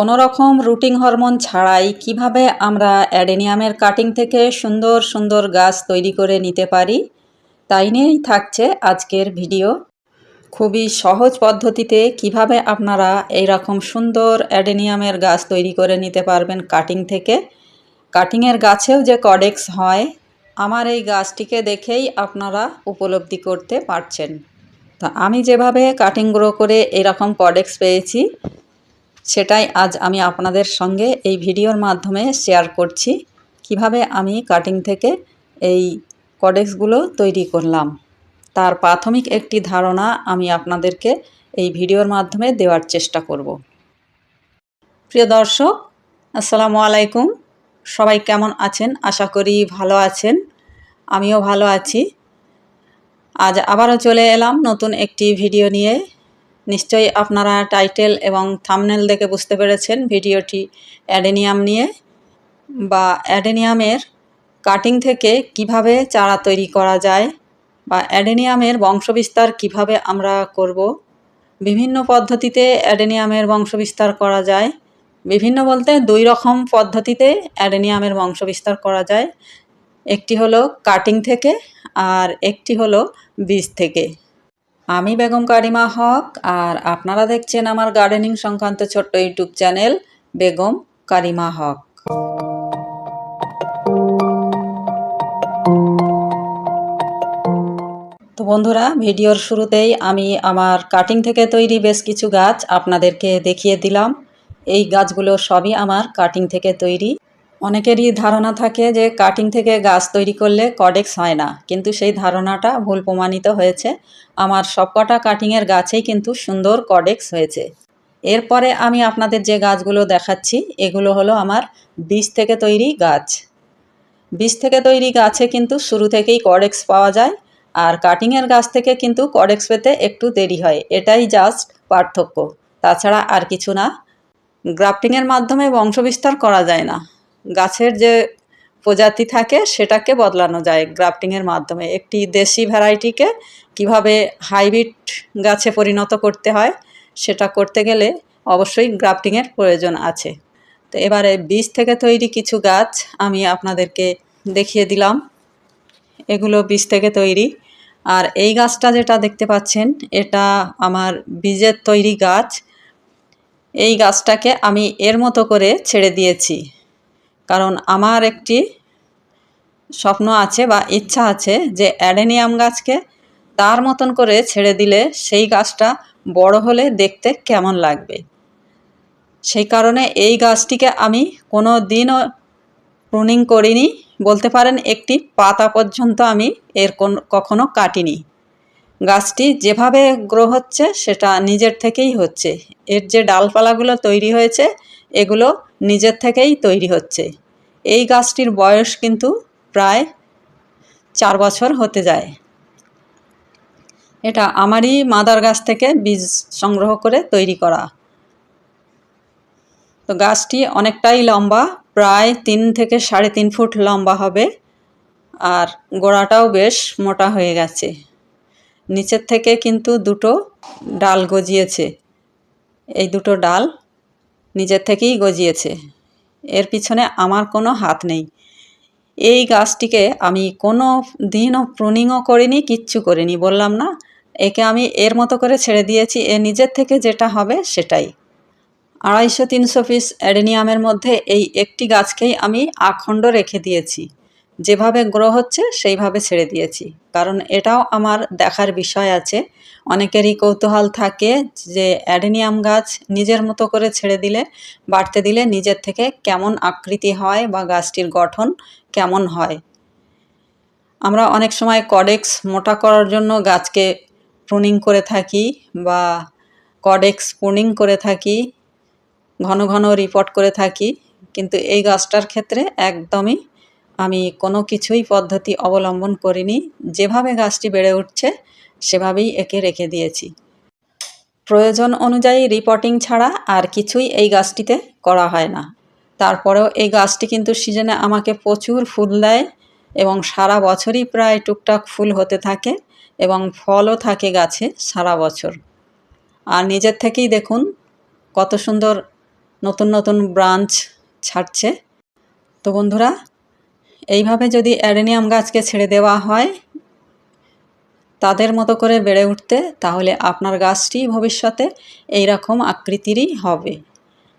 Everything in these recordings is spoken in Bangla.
কোনো রকম রুটিং হরমোন ছাড়াই কীভাবে আমরা অ্যাডেনিয়ামের কাটিং থেকে সুন্দর সুন্দর গাছ তৈরি করে নিতে পারি, তাই নিয়েই থাকছে আজকের ভিডিও। খুবই সহজ পদ্ধতিতে কীভাবে আপনারা এই রকম সুন্দর অ্যাডেনিয়ামের গাছ তৈরি করে নিতে পারবেন কাটিং থেকে। কাটিংয়ের গাছেও যে কডেক্স হয়, আমার এই গাছটিকে দেখেই আপনারা উপলব্ধি করতে পারছেন। তা আমি যেভাবে কাটিং গ্রো করে এরকম কডেক্স পেয়েছি সেটাই আজ আমি আপনাদের সঙ্গে এই ভিডিওর মাধ্যমে শেয়ার করছি। কীভাবে আমি কাটিং থেকে এই কডেক্সগুলো তৈরি করলাম। তার প্রাথমিক একটি ধারণা আমি আপনাদেরকে এই ভিডিওর মাধ্যমে দেওয়ার চেষ্টা করব। প্রিয় দর্শক, আসসালামু আলাইকুম। সবাই কেমন আছেন? আশা করি ভালো আছেন। আমিও ভালো আছি। আজ আবারও চলে এলাম নতুন একটি ভিডিও নিয়ে। নিশ্চয়ই আপনারা টাইটেল এবং থামনেল দেখে বুঝতে পেরেছেন ভিডিওটি অ্যাডেনিয়াম নিয়ে বা অ্যাডেনিয়ামের কাটিং থেকে কীভাবে চারা তৈরি করা যায় বা অ্যাডেনিয়ামের বংশবিস্তার কীভাবে আমরা করব। বিভিন্ন পদ্ধতিতে অ্যাডেনিয়ামের বংশবিস্তার করা যায়। বিভিন্ন বলতে দুই রকম পদ্ধতিতে অ্যাডেনিয়ামের বংশবিস্তার করা যায়। একটি হলো কাটিং থেকে আর একটি হলো বীজ থেকে। আমি বেগম কারিমা হক, আর আপনারা দেখছেন আমার গার্ডেনিং সংক্রান্ত ছোট্ট ইউটিউব চ্যানেল বেগম কারিমা হক। তো বন্ধুরা, ভিডিওর শুরুতেই আমি আমার কাটিং থেকে তৈরি বেশ কিছু গাছ আপনাদেরকে দেখিয়ে দিলাম। এই গাছগুলো সবই আমার কাটিং থেকে তৈরি। অনেকেরই ধারণা থাকে যে কাটিং থেকে গাছ তৈরি করলে কডেক্স হয় না, কিন্তু সেই ধারণাটা ভুল প্রমাণিত হয়েছে। আমার সবকটা কাটিংয়ের গাছেই কিন্তু সুন্দর কডেক্স হয়েছে। এরপরে আমি আপনাদের যে গাছগুলো দেখাচ্ছি, এগুলো হলো আমার বীজ থেকে তৈরি গাছ। বীজ থেকে তৈরি গাছে কিন্তু শুরু থেকেই কডেক্স পাওয়া যায়, আর কাটিংয়ের গাছ থেকে কিন্তু কডেক্স পেতে একটু দেরি হয়, এটাই জাস্ট পার্থক্য। তাছাড়া আর কিছু না। গ্রাফটিংয়ের মাধ্যমে বংশবিস্তার করা যায় না। গাছের যে প্রজাতি থাকে সেটাকে বদলানো যায় গ্রাফটিংয়ের মাধ্যমে। একটি দেশি ভ্যারাইটিকে কীভাবে হাইব্রিড গাছে পরিণত করতে হয় সেটা করতে গেলে অবশ্যই গ্রাফটিংয়ের প্রয়োজন আছে। তো এবারে বীজ থেকে তৈরি কিছু গাছ আমি আপনাদেরকে দেখিয়ে দিলাম। এগুলো বীজ থেকে তৈরি। আর এই গাছটা যেটা দেখতে পাচ্ছেন, এটা আমার বীজের তৈরি গাছ। এই গাছটাকে আমি এর মতো করে ছেড়ে দিয়েছি। কারণ আমার একটি স্বপ্ন আছে বা ইচ্ছা আছে যে অ্যাডেনিয়াম গাছকে তার মতন করে ছেড়ে দিলে সেই গাছটা বড় হলে দেখতে কেমন লাগবে? সেই কারণে এই গাছটিকে আমি কোনো দিনও প্রুনিং করিনি। বলতে পারেন একটি পাতা পর্যন্ত আমি এর কোন, কখনো কাটিনি। গাছটি যেভাবে গ্রো হচ্ছে সেটা নিজের থেকেই হচ্ছে। এর যে ডালপালাগুলো তৈরি হয়েছে, এগুলো নিজের থেকেই তৈরি হচ্ছে। এই গাছটির বয়স কিন্তু প্রায় চার বছর হতে যায়। এটা আমারই মাদার গাছ থেকে বীজ সংগ্রহ করে তৈরি করা। তো গাছটি অনেকটাই লম্বা, প্রায় তিন থেকে সাড়ে তিন ফুট লম্বা হবে আর গোড়াটাও বেশ মোটা হয়ে গেছে। নিচের থেকে কিন্তু দুটো ডাল গজিয়েছে। এই দুটো ডাল নিজের থেকেই গজিয়েছে। এর পিছনে আমার কোনো হাত নেই। এই গাছটিকে আমি কোনো দিনও প্রুনিংও করিনি, কিচ্ছু করিনি, বললাম না। একে আমি এর মতো করে ছেড়ে দিয়েছি, এ নিজের থেকে যেটা হবে সেটাই। আড়াইশো তিনশো পিস অ্যাডেনিয়ামের মধ্যে এই একটি গাছকেই আমি আখণ্ড রেখে দিয়েছি। যেভাবে গ্রো হচ্ছে, সেইভাবে ছেড়ে দিয়েছি। কারণ এটাও আমার দেখার বিষয় আছে। অনেকেরই কৌতূহল থাকে যে অ্যাডেনিয়াম গাছ নিজের মতো করে ছেড়ে দিলে, বাড়তে দিলে নিজের থেকে কেমন আকৃতি হয় বা গাছটির গঠন কেমন হয়। আমরা অনেক সময় কডেক্স মোটা করার জন্য গাছকে প্রুনিং করে থাকি বা কডেক্স প্রুনিং করে থাকি, ঘন ঘন রিপোর্ট করে থাকি, কিন্তু এই গাছটার ক্ষেত্রে একদমই আমি কোনো কিছুই পদ্ধতি অবলম্বন করিনি। যেভাবে গাছটি বেড়ে উঠছে সেভাবেই একে রেখে দিয়েছি। প্রয়োজন অনুযায়ী রিপোর্টিং ছাড়া আর কিছুই এই গাছটিতে করা হয় না। তারপরেও এই গাছটি কিন্তু সিজনে আমাকে প্রচুর ফুল দেয় এবং সারা বছরই প্রায় টুকটাক ফুল হতে থাকে এবং ফলও থাকে গাছে সারা বছর। আর নিজের থেকেই দেখুন, কত সুন্দর নতুন নতুন ব্রাঞ্চ ছাড়ছে। তো বন্ধুরা, এইভাবে যদি অ্যাডেনিয়াম গাছকে ছেড়ে দেওয়া হয় তাদের মতো করে বেড়ে উঠতে তাহলে আপনার গাছটি ভবিষ্যতে এই রকম আকৃতিরই হবে।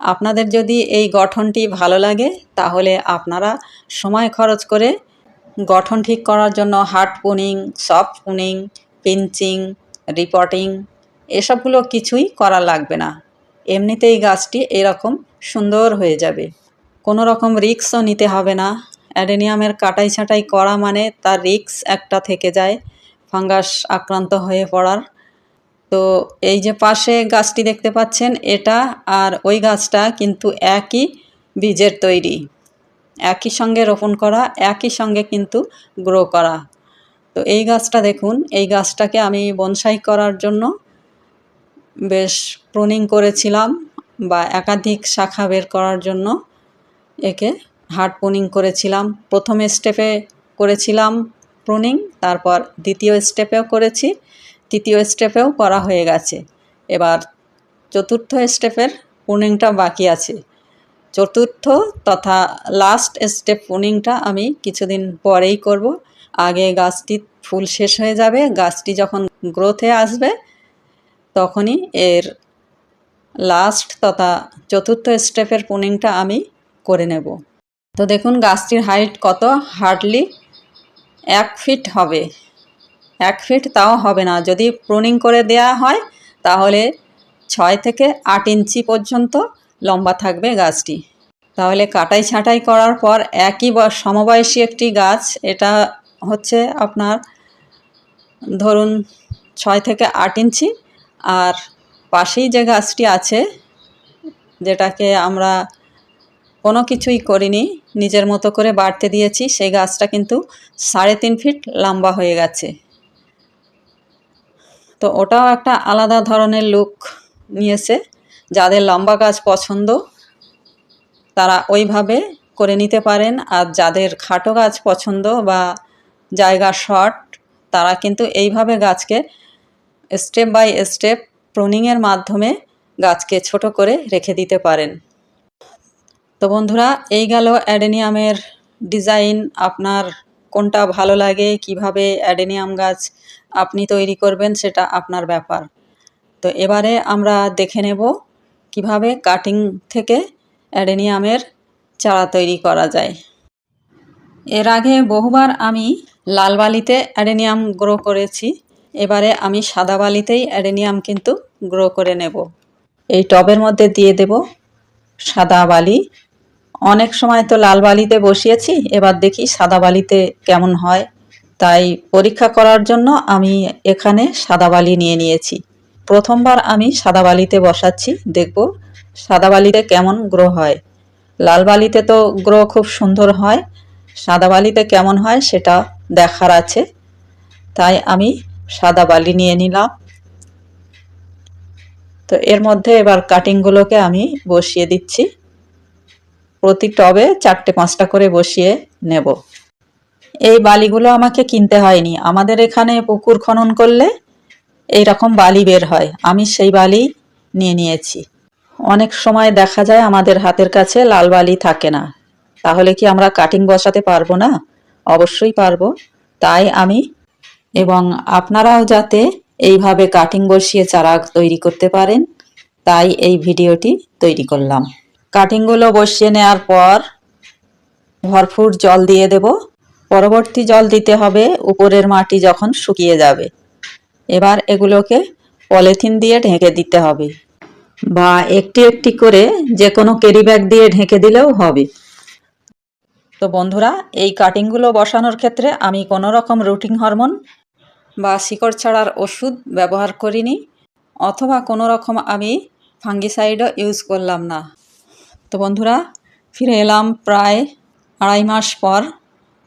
আপনাদের যদি এই গঠনটি ভালো লাগে, তাহলে আপনারা সময় খরচ করে গঠন ঠিক করার জন্য hard pruning, soft pruning pinching repotting এসবগুলো কিছুই করা লাগবে না। এমনিতেই গাছটি এরকম সুন্দর হয়ে যাবে। কোনো রকম রিক্সও নিতে হবে না। অ্যাডেনিয়ামের কাটাই ছাঁটাই করা মানে তার রিক্স একটা থেকে যায়। ফাঙ্গাস আক্রান্ত হয়ে পড়ার। তো এই যে পাশে গাছটি দেখতে পাচ্ছেন, এটা আর ওই গাছটা কিন্তু একই বীজের তৈরি। একই সঙ্গে রোপণ করা, একই সঙ্গে কিন্তু গ্রো করা। তো এই গাছটা দেখুন, এই গাছটাকে আমি বনসাই করার জন্য বেশ প্রুনিং করেছিলাম বা একাধিক শাখা বের করার জন্য একে হার্ড প্রুনিং করেছিলাম। প্রথম স্টেপে করেছিলাম প্রুনিং, তারপর দ্বিতীয় স্টেপেও করেছি, তৃতীয় স্টেপেও করা হয়ে গেছে। এবার চতুর্থ স্টেপের প্রুনিংটা বাকি আছে। চতুর্থ তথা লাস্ট স্টেপ প্রুনিংটা আমি কিছুদিন পরেই করব। আগে গাছটি ফুল শেষ হয়ে যাবে, গাছটি যখন গ্রোথে আসবে, তখনই এর লাস্ট তথা চতুর্থ স্টেপের পুনিংটা আমি করে নেব। তো দেখুন, গাছটির হাইট কত? হার্ডলি এক ফিট হবে। এক ফিট তাও হবে না। যদি প্রুনিং করে দেয়া হয়, তাহলে ছয় থেকে আট ইঞ্চি পর্যন্ত লম্বা থাকবে গাছটি। তাহলে কাটাই ছাঁটাই করার পর একই সমবয়সী একটি গাছ, এটা হচ্ছে আপনার ধরুন ছয় থেকে আট ইঞ্চি। আর পাশেই যে গাছটি আছে, যেটাকে আমরা কোনো কিছুই করিনি, নিজের মতো করে বাড়তে দিয়েছি, সেই গাছটা কিন্তু সাড়ে তিন ফিট লম্বা হয়ে গেছে। তো ওটাও একটা আলাদা ধরনের লুক নিয়েছে, যাদের লম্বা গাছ পছন্দ, তারা ওইভাবে করে নিতে পারেন, আর যাদের খাটো গাছ পছন্দ বা জায়গা শর্ট তারা কিন্তু এইভাবে গাছকে স্টেপ বাই স্টেপ প্রুনিংয়ের মাধ্যমে গাছকে ছোট করে রেখে দিতে পারেন। তো বন্ধুরা, এই গেল অ্যাডেনিয়ামের ডিজাইন। আপনার কোনটা ভালো লাগে, কীভাবে অ্যাডেনিয়াম গাছ আপনি তৈরি করবেন সেটা আপনার ব্যাপার। তো এবারে আমরা দেখে নেব কীভাবে কাটিং থেকে অ্যাডেনিয়ামের চারা তৈরি করা যায়। এর আগে বহুবার আমি লাল বালিতে অ্যাডেনিয়াম গ্রো করেছি, এবারে আমি সাদা বালিতেই অ্যাডেনিয়াম কিন্তু গ্রো করে নেব। এই টবের মধ্যে দিয়ে দেব সাদা বালি। অনেক সময় তো লাল বালিতে বসিয়েছি, এবার দেখি সাদা বালিতে কেমন হয়। তাই পরীক্ষা করার জন্য আমি এখানে সাদা বালি নিয়ে নিয়েছি। প্রথমবার আমি সাদা বালিতে বসাচ্ছি, দেখব সাদা বালিতে কেমন গ্রো হয়। লাল বালিতে তো গ্রো খুব সুন্দর হয়, সাদা বালিতে কেমন হয় সেটা দেখার আছে। তাই আমি সাদা বালি নিয়ে নিলাম। তো এর মধ্যে এবার কাটিংগুলোকে আমি বসিয়ে দিচ্ছি। প্রতি টবে চারটে, পাঁচটা করে বসিয়ে নেব। এই বালিগুলো আমাকে কিনতে হয়নি। আমাদের এখানে পুকুর খনন করলে এই রকম বালি বের হয়। আমি সেই বালি নিয়ে নিয়েছি। অনেক সময় দেখা যায় আমাদের হাতের কাছে লাল বালি থাকে না। তাহলে কি আমরা কাটিং বসাতে পারব না? অবশ্যই পারব। তাই আমি এবং আপনারাও যাতে এইভাবে কাটিং বসিয়ে চারা তৈরি করতে পারেন, তাই এই ভিডিওটি তৈরি করলাম। কাটিংগুলো বসিয়ে নেওয়ার পর ভরপুর জল দিয়ে দেব। পরবর্তী জল দিতে হবে উপরের মাটি যখন শুকিয়ে যাবে। এবার এগুলোকে পলিথিন দিয়ে ঢেকে দিতে হবে বা একটি একটি করে যে কোনো ক্যারি ব্যাগ দিয়ে ঢেকে দিলেও হবে। তো বন্ধুরা, এই কাটিংগুলো বসানোর ক্ষেত্রে আমি কোনো রকম রুটিং হরমোন বা শিকড় ছাড়ার ওষুধ ব্যবহার করিনি অথবা কোনো রকম আমি ফাঙ্গিসাইডও ইউজ করলাম না। তো বন্ধুরা, ফিরে এলাম প্রায় আড়াই মাস পর।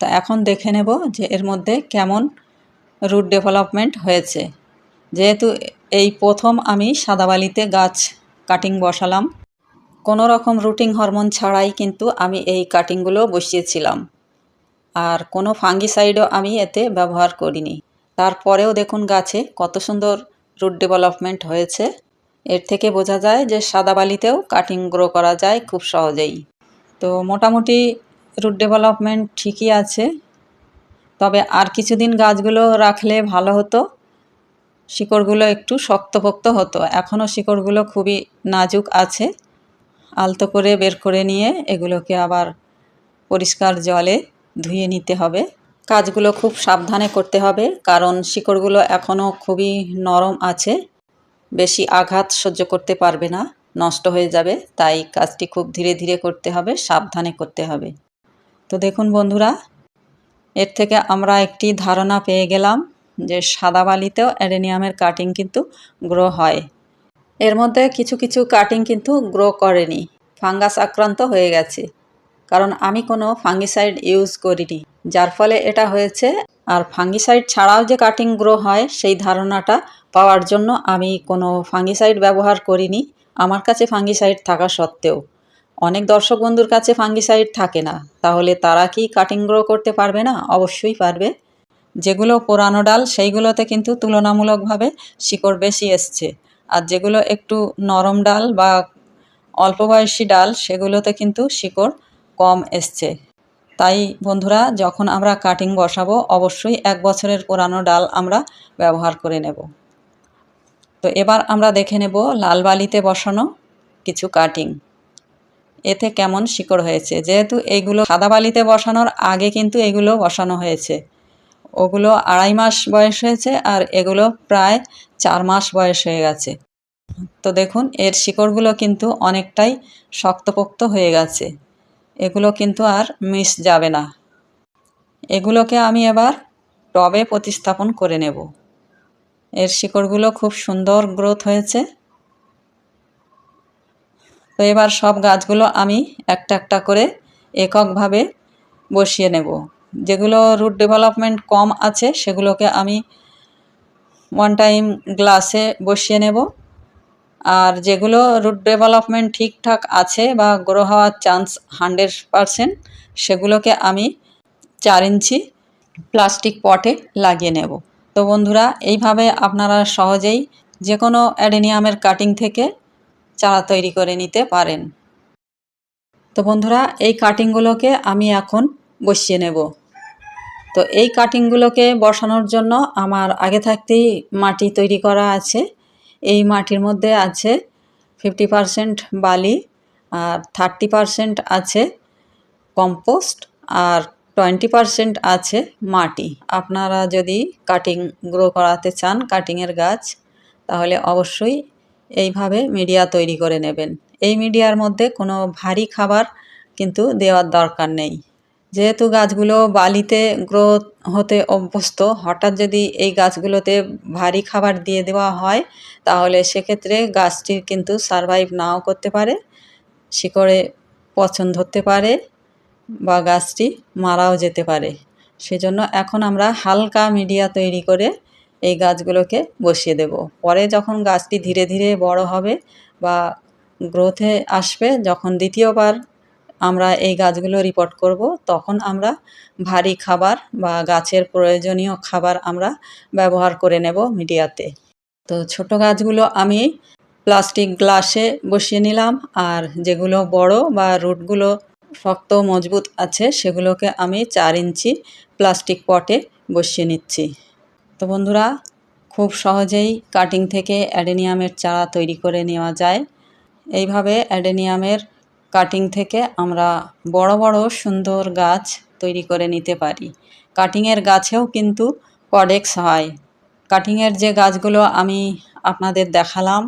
তা এখন দেখে নেব যে এর মধ্যে কেমন রুট ডেভেলপমেন্ট হয়েছে। যেহেতু এই প্রথম আমি সাদাবালিতে গাছ কাটিং বসালাম, কোনো রকম রুটিং হরমোন ছাড়াই কিন্তু আমি এই কাটিংগুলো বসিয়েছিলাম। আর কোনো ফাঙ্গিসাইডও আমি এতে ব্যবহার করিনি। তারপরেও দেখুন গাছে কত সুন্দর রুট ডেভেলপমেন্ট হয়েছে। এর থেকে বোঝা যায় যে সাদা বালিতেও কাটিং গ্রো করা যায় খুব সহজেই। তো মোটামুটি রুট ডেভেলপমেন্ট ঠিকই আছে। তবে আর কিছুদিন গাছগুলো রাখলে ভালো হতো। শিকড়গুলো একটু শক্তপোক্ত হতো। এখনও শিকড়গুলো খুবই নাজুক আছে। আলতো করে বের করে নিয়ে এগুলোকে আবার পরিষ্কার জলে ধুয়ে নিতে হবে। কাজগুলো খুব সাবধানে করতে হবে। কারণ শিকড়গুলো এখনও খুবই নরম আছে। বেশি আঘাত সহ্য করতে পারবে না, নষ্ট হয়ে যাবে, তাই কাজটি খুব ধীরে ধীরে করতে হবে, সাবধানে করতে হবে। তো দেখুন বন্ধুরা, এর থেকে আমরা একটি ধারণা পেয়ে গেলাম যে সাদা বালিতেও অ্যাডেনিয়ামের কাটিং কিন্তু গ্রো হয়। এর মধ্যে কিছু কিছু কাটিং কিন্তু গ্রো করেনি, ফাঙ্গাস আক্রান্ত হয়ে গেছে। কারণ আমি কোনো ফাঙ্গিসাইড ইউজ করিনি, যার ফলে এটা হয়েছে আর ফাঙ্গিসাইড ছাড়াও যে কাটিং গ্রো হয়, সেই ধারণাটা পাওয়ার জন্য আমি কোনো ফাঙ্গিসাইড ব্যবহার করিনি। আমার কাছে ফাঙ্গিসাইড থাকা সত্ত্বেও। অনেক দর্শক বন্ধুর কাছে ফাঙ্গিসাইড থাকে না। তাহলে তারা কি কাটিং গ্রো করতে পারবে না? অবশ্যই পারবে। যেগুলো পুরানো ডাল, সেইগুলোতে কিন্তু তুলনামূলকভাবে শিকড় বেশি এসছে। আর যেগুলো একটু নরম ডাল বা অল্প বয়সী ডাল, সেগুলোতে কিন্তু শিকড় কম এসছে। তাই বন্ধুরা, যখন আমরা কাটিং বসাবো, অবশ্যই এক বছরের পুরানো ডাল আমরা ব্যবহার করে নেব। তো এবার আমরা দেখে নেব লাল বালিতে বসানো কিছু কাটিং। এতে কেমন শিকড় হয়েছে? যেহেতু এগুলো সাদা বালিতে বসানোর আগে কিন্তু এগুলো বসানো হয়েছে। ওগুলো আড়াই মাস বয়স হয়েছে আর এগুলো প্রায় চার মাস বয়স হয়ে গেছে। তো দেখুন, এর শিকড়গুলো কিন্তু অনেকটাই শক্তপোক্ত হয়ে গেছে। এগুলো কিন্তু আর মিস যাবে না। এগুলোকে আমি এবার টবে প্রতিস্থাপন করে নেব। এর শিকড়গুলো খুব সুন্দর গ্রোথ হয়েছে। তো এবার সব গাছগুলো আমি একটা একটা করে এককভাবে বসিয়ে নেব। যেগুলো রুট ডেভেলপমেন্ট কম আছে, সেগুলোকে আমি ওয়ান টাইম গ্লাসে বসিয়ে নেব। আর যেগুলো রুট ডেভেলপমেন্ট ঠিকঠাক আছে বা গ্রো হওয়ার চান্স হান্ড্রেড পারসেন্ট সেগুলোকে আমি চার ইঞ্চি প্লাস্টিক পটে লাগিয়ে নেব। তো বন্ধুরা, এইভাবে আপনারা সহজেই যে কোনো অ্যাডেনিয়ামের কাটিং থেকে চারা তৈরি করে নিতে পারেন। তো বন্ধুরা, এই কাটিংগুলোকে আমি এখন বসিয়ে নেব। তো এই কাটিংগুলোকে বসানোর জন্য আমার আগে থাকতেই মাটি তৈরি করা আছে। এই মাটির মধ্যে আছে ফিফটি পারসেন্ট বালি আর থার্টি পারসেন্ট আছে কম্পোস্ট আর টোয়েন্টি পারসেন্ট আছে মাটি। আপনারা যদি কাটিং গ্রো করাতে চান কাটিংয়ের গাছ, তাহলে অবশ্যই এইভাবে মিডিয়া তৈরি করে নেবেন। এই মিডিয়ার মধ্যে কোনো ভারী খাবার কিন্তু দেওয়ার দরকার নেই। যেহেতু গাছগুলো বালিতে গ্রোথ হতে অভ্যস্ত, হঠাৎ যদি এই গাছগুলোতে ভারী খাবার দিয়ে দেওয়া হয়, তাহলে সেক্ষেত্রে গাছটির কিন্তু সারভাইভ নাও করতে পারে, শিকড়ে পছন ধরতে পারে বা গাছটি মারাও যেতে পারে। সেজন্য এখন আমরা হালকা মিডিয়া তৈরি করে এই গাছগুলোকে বসিয়ে দেব। পরে যখন গাছটি ধীরে ধীরে বড় হবে বা গ্রোথে আসবে, যখন দ্বিতীয়বার আমরা এই গাছগুলো রিপোর্ট করব, তখন আমরা ভারী খাবার বা গাছের প্রয়োজনীয় খাবার আমরা ব্যবহার করে নেব মিডিয়াতে। তো ছোট গাছগুলো আমি প্লাস্টিক গ্লাসে বসিয়ে নিলাম, আর যেগুলো বড় বা রুটগুলো শক্ত মজবুত আছে, সেগুলোকে আমি চার ইঞ্চি প্লাস্টিক পটে বসিয়ে নিচ্ছি। তো বন্ধুরা, খুব সহজেই কাটিং থেকে অ্যাডেনিয়ামের চারা তৈরি করে নেওয়া যায়। এইভাবে অ্যাডেনিয়ামের কাটিং থেকে আমরা বড় বড় সুন্দর গাছ তৈরি করে নিতে পারি। কাটিংয়ের গাছেও কিন্তু কডেক্স হয়। কাটিংয়ের যে গাছগুলো আমি আপনাদের দেখালাম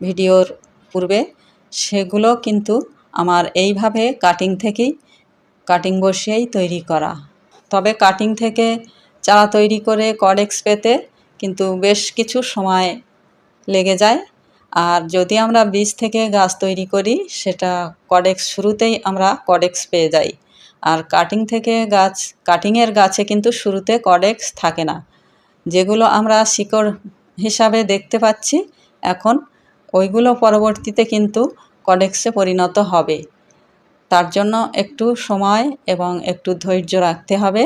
ভিডিওর পূর্বে, সেগুলো কিন্তু আমার এইভাবে কাটিং থেকেই, কাটিং বসিয়েই তৈরি করা। তবে কাটিং থেকে চারা তৈরি করে কডেক্স পেতে কিন্তু বেশ কিছু সময় লেগে যায়। আর যদি আমরা বীজ থেকে গাছ তৈরি করি, সেটা কডেক্স শুরুতেই আমরা কডেক্স পেয়ে যাই। আর কাটিং থেকে গাছ কাটিংয়ের গাছে কিন্তু শুরুতে কডেক্স থাকে না। যেগুলো আমরা শিকড় হিসাবে দেখতে পাচ্ছি, এখন ওইগুলো পরবর্তীতে কিন্তু কডেক্সে পরিণত হবে। তার জন্য একটু সময় এবং একটু ধৈর্য রাখতে হবে।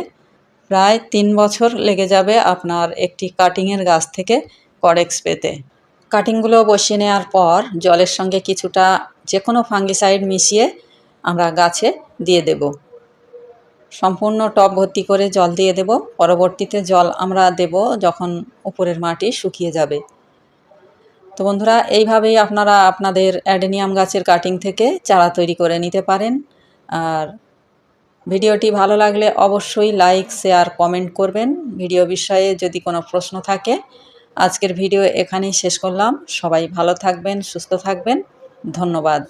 প্রায় তিন বছর লেগে যাবে আপনার একটি কাটিংয়ের গাছ থেকে কডেক্স পেতে। কাটিংগুলো বসিয়ে নেওয়ার পর জলের সঙ্গে কিছুটা যে কোনো ফাঙ্গিসাইড মিশিয়ে আমরা গাছে দিয়ে দেব। সম্পূর্ণ টব ভর্তি করে জল দিয়ে দেব। পরবর্তীতে জল আমরা দেব যখন উপরের মাটি শুকিয়ে যাবে। তো বন্ধুরা, এইভাবেই আপনারা আপনাদের অ্যাডেনিয়াম গাছের কাটিং থেকে চারা তৈরি করে নিতে পারেন। আর ভিডিওটি ভালো লাগলে অবশ্যই লাইক, শেয়ার, কমেন্ট করবেন। ভিডিও বিষয়ে যদি কোনো প্রশ্ন থাকে আজকের ভিডিও এখানেই শেষ করলাম। সবাই ভালো থাকবেন সুস্থ থাকবেন। ধন্যবাদ।